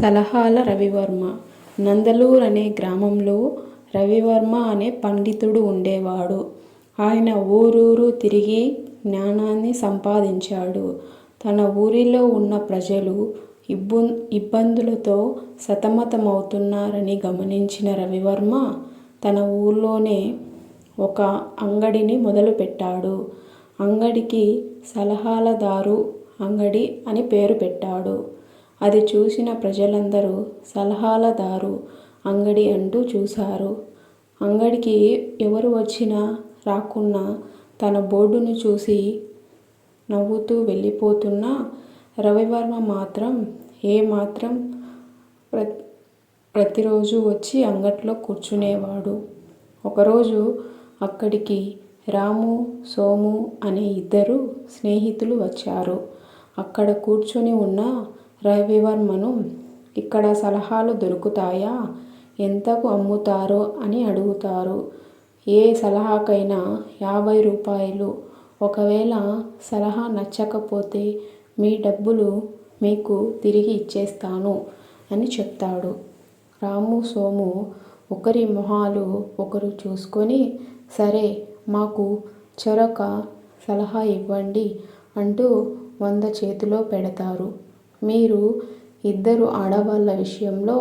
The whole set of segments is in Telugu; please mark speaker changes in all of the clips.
Speaker 1: సలహాల రవివర్మ నందలూర్ అనే గ్రామంలో రవివర్మ అనే పండితుడు ఉండేవాడు. ఆయన ఊరూరు తిరిగి జ్ఞానాన్ని సంపాదించాడు. తన ఊరిలో ఉన్న ప్రజలు ఇబ్బు ఇబ్బందులతో సతమతమవుతున్నారని గమనించిన రవివర్మ తన ఊర్లోనే ఒక అంగడిని మొదలుపెట్టాడు. అంగడికి సలహాలదారు అంగడి అని పేరు పెట్టాడు. అది చూసిన ప్రజలందరూ సలహాలదారు అంగడి అంటూ చూశారు. అంగడికి ఎవరు వచ్చినా రాకున్నా తన బోర్డును చూసి నవ్వుతూ వెళ్ళిపోతున్న రవివర్మ మాత్రం ఏ మాత్రం ప్రతిరోజు వచ్చి అంగట్లో కూర్చునేవాడు. ఒకరోజు అక్కడికి రాము, సోము అనే ఇద్దరు స్నేహితులు వచ్చారు. అక్కడ కూర్చొని ఉన్న రవివర్మను ఇక్కడ సలహాలు దొరుకుతాయా? ఎంతకు అమ్ముతారో అని అడుగుతారు. ఏ సలహాకైనా యాభై రూపాయలు. ఒకవేళ సలహా నచ్చకపోతే మీ డబ్బులు మీకు తిరిగి ఇచ్చేస్తాను అని చెప్తాడు. రాము, సోము ఒకరి మొహాలు ఒకరు చూసుకొని సరే మాకు చొరక సలహా ఇవ్వండి అంటూ వంద చేతిలో పెడతారు. మీరు ఇద్దరు ఆడవాళ్ళ విషయంలో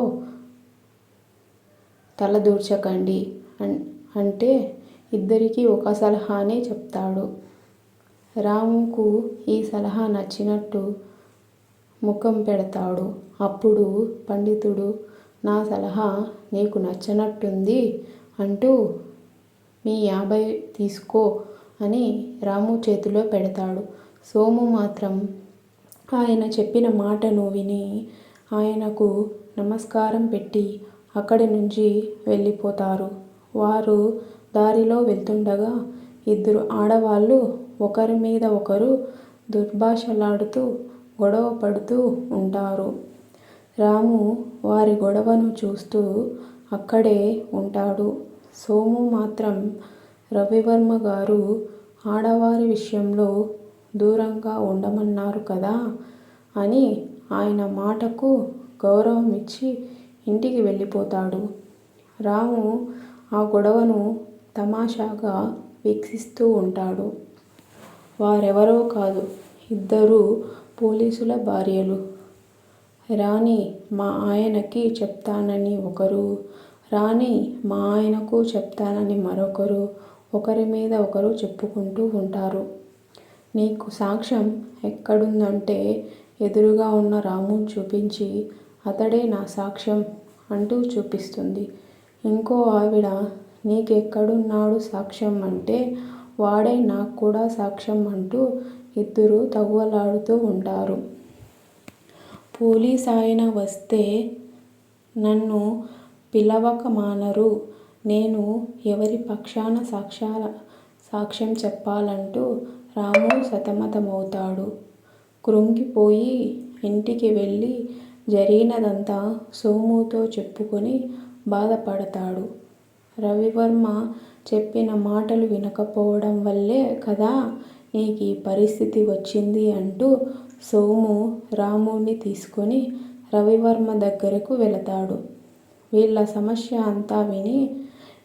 Speaker 1: తలదూర్చకండి అంటే ఇద్దరికీ ఒక సలహానే చెప్తాడు. రాముకు ఈ సలహా నచ్చినట్టు ముఖం పెడతాడు. అప్పుడు పండితుడు నా సలహా నీకు నచ్చనట్టుంది అంటూ మీ యాభై తీసుకో అని రాము చేతిలో పెడతాడు. సోము మాత్రం ఆయన చెప్పిన మాటను విని ఆయనకు నమస్కారం పెట్టి అక్కడి నుంచి వెళ్ళిపోతారు. వారు దారిలో వెళ్తుండగా ఇద్దరు ఆడవాళ్ళు ఒకరి మీద ఒకరు దుర్భాషలాడుతూ గొడవ పడుతూ ఉంటారు. రాము వారి గొడవను చూస్తూ అక్కడే ఉంటాడు. సోము మాత్రం రవివర్మ గారు ఆడవారి విషయంలో దూరంగా ఉండమన్నారు కదా అని ఆయన మాటకు గౌరవం ఇచ్చి ఇంటికి వెళ్ళిపోతాడు. రాము ఆ గొడవను తమాషాగా వీక్షిస్తూ ఉంటాడు. వారెవరో కాదు ఇద్దరు పోలీసుల భార్యలు. రాణి మా ఆయనకి చెప్తానని ఒకరు, రాణి మా ఆయనకు చెప్తానని మరొకరు ఒకరి మీద ఒకరు చెప్పుకుంటూ ఉంటారు. నీకు సాక్ష్యం ఎక్కడుందంటే ఎదురుగా ఉన్న రాము చూపించి అతడే నా సాక్ష్యం అంటూ చూపిస్తుంది. ఇంకో ఆవిడ నీకెక్కడున్నాడు సాక్ష్యం అంటే వాడే నాకు కూడా సాక్ష్యం అంటూ ఇద్దరూ తగువలాడుతూ ఉంటారు. పోలీస్ ఆయన వస్తే నన్ను పిలవక మానరు. నేను ఎవరి పక్షాన సాక్ష్యం చెప్పాలంటూ రాము సతమతమవుతాడు. కృంగిపోయి ఇంటికి వెళ్ళి జరిగినదంతా సోముతో చెప్పుకొని బాధపడతాడు. రవివర్మ చెప్పిన మాటలు వినకపోవడం వల్లే కదా నీకీ పరిస్థితి వచ్చింది అంటూ సోము రాముని తీసుకొని రవివర్మ దగ్గరకు వెళతాడు. వీళ్ళ సమస్య అంతా విని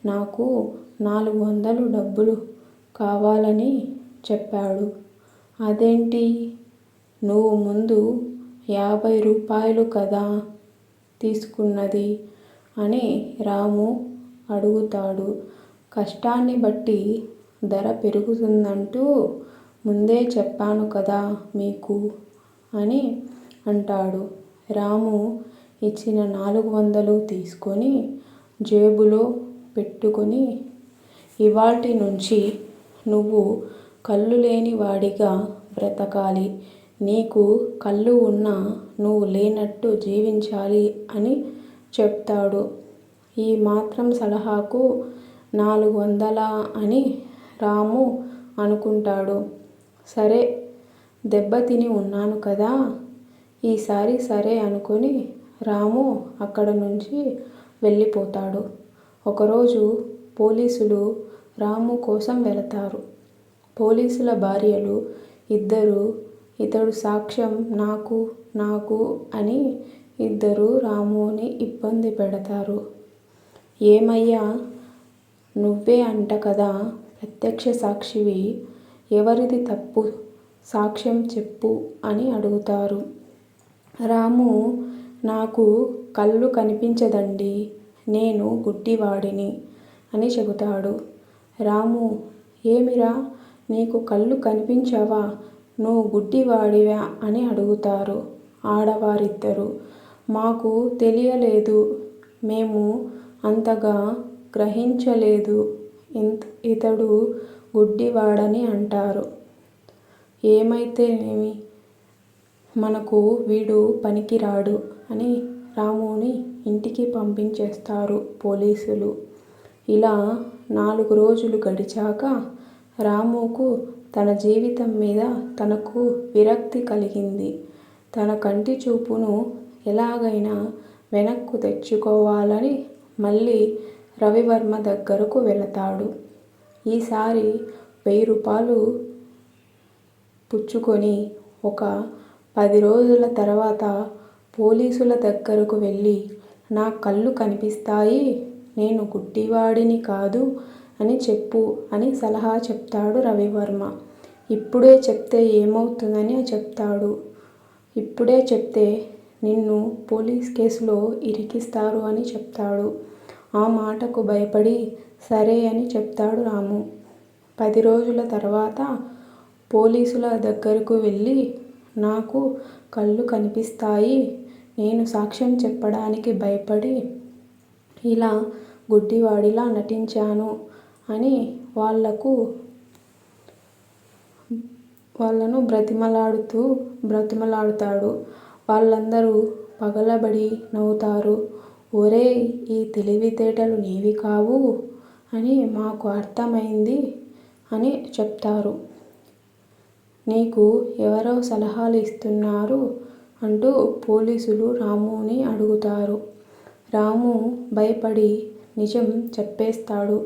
Speaker 1: నాకు నాలుగు వందలు డబ్బులు కావాలని చెప్పాడు. అదేంటి నువ్వు ముందు యాభై రూపాయలు కదా తీసుకున్నది అని రాము అడుగుతాడు. కష్టాన్ని బట్టి ధర పెరుగుతుందంటూ ముందే చెప్పాను కదా మీకు అని అంటాడు. రాము ఇచ్చిన నాలుగు వందలు తీసుకొని జేబులో పెట్టుకొని ఇవాటి నుంచి నువ్వు కళ్ళు లేని వాడిగా బ్రతకాలి. నీకు కళ్ళు ఉన్నా నువ్వు లేనట్టు జీవించాలి అని చెప్తాడు. ఈ మాత్రం సలహాకు నాలుగు వందలా అని రాము అనుకుంటాడు. సరే దెబ్బతిని ఉన్నాను కదా ఈసారి సరే అనుకుని రాము అక్కడ నుంచి వెళ్ళిపోతాడు. ఒకరోజు పోలీసులు రాము కోసం వెళతారు. పోలీసుల భార్యలు ఇద్దరూ ఇతడు సాక్ష్యం నాకు నాకు అని ఇద్దరూ రాముని ఇబ్బంది పెడతారు. ఏమయ్యా నువ్వే అంట కదా ప్రత్యక్ష సాక్షివి. ఎవరిది తప్పు సాక్ష్యం చెప్పు అని అడుగుతారు. రాము నాకు కళ్ళు కనిపించదండి నేను గుడ్డివాడిని అని చెబుతాడు. రాము ఏమిరా నీకు కళ్ళు కనిపించవా నువ్వు గుడ్డివాడివా అని అడుగుతారు ఆడవారిద్దరూ. మాకు తెలియలేదు. మేము అంతగా గ్రహించలేదు ఇతడు గుడ్డివాడని అంటారు. ఏమైతేనేమి మనకు వీడు పనికిరాడు అని రాముని ఇంటికి పంపించేస్తారు పోలీసులు. ఇలా నాలుగు రోజులు గడిచాక రాముకు తన జీవితం మీద తనకు విరక్తి కలిగింది. తన కంటి చూపును ఎలాగైనా వెనక్కు తెచ్చుకోవాలని మళ్ళీ రవివర్మ దగ్గరకు వెళతాడు. ఈసారి వెయ్యి రూపాయలు పుచ్చుకొని ఒక పది రోజుల తర్వాత పోలీసుల దగ్గరకు వెళ్ళి నా కళ్ళు కనిపిస్తాయి. నేను గుడ్డివాడిని కాదు అని చెప్పు అని సలహా చెప్తాడు రవివర్మ. ఇప్పుడే చెప్తే ఏమవుతుందని చెప్తాడు. ఇప్పుడే చెప్తే నిన్ను పోలీస్ కేసులో ఇరికిస్తారు అని చెప్తాడు. ఆ మాటకు భయపడి సరే అని చెప్తాడు రాము. పది రోజుల తర్వాత పోలీసుల దగ్గరకు వెళ్ళి నాకు కళ్ళు కనిపిస్తాయి. నేను సాక్ష్యం చెప్పడానికి భయపడి ఇలా గుడ్డివాడిలా నటించాను అని వాళ్ళకు వాళ్ళను బ్రతిమలాడుతూ బ్రతిమలాడుతాడు వాళ్ళందరూ పగలబడి నవ్వుతారు. ఒరే ఈ తెలివితేటలు నీవి కావు అని మాకు అర్థమైంది అని చెప్తారు. నీకు ఎవరో సలహాలు ఇస్తున్నారు అంటూ పోలీసులు రాముని అడుగుతారు. రాము భయపడి నిజం చెప్పేస్తాడు.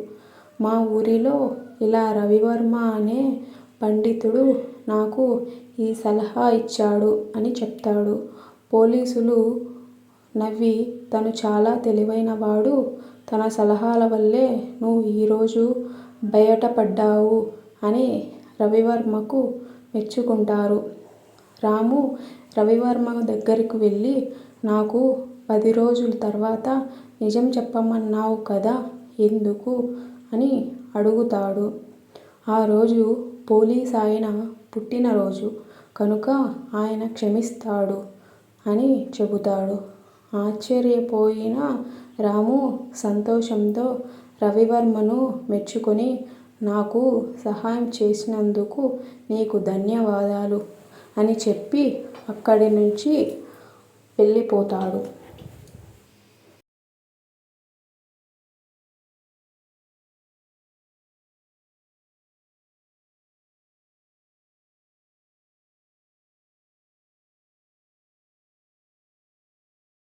Speaker 1: మా ఊరిలో ఇలా రవివర్మ అనే పండితుడు నాకు ఈ సలహా ఇచ్చాడు అని చెప్తాడు. పోలీసులు నవ్వి తను చాలా తెలివైనవాడు. తన సలహాల వల్లే నువ్వు ఈరోజు బయటపడ్డావు అని రవివర్మకు మెచ్చుకుంటారు. రాము రవివర్మ దగ్గరికి వెళ్ళి నాకు పది రోజుల తర్వాత నిజం చెప్పమన్నావు కదా ఎందుకు అని అడుగుతాడు. ఆ రోజు పోలీస్ ఆయన పుట్టినరోజు కనుక ఆయన క్షమిస్తాడు అని చెబుతాడు. ఆశ్చర్యపోయిన రాము సంతోషంతో రవివర్మను మెచ్చుకొని నాకు సహాయం చేసినందుకు నీకు ధన్యవాదాలు అని చెప్పి అక్కడి నుంచి వెళ్ళిపోతాడు.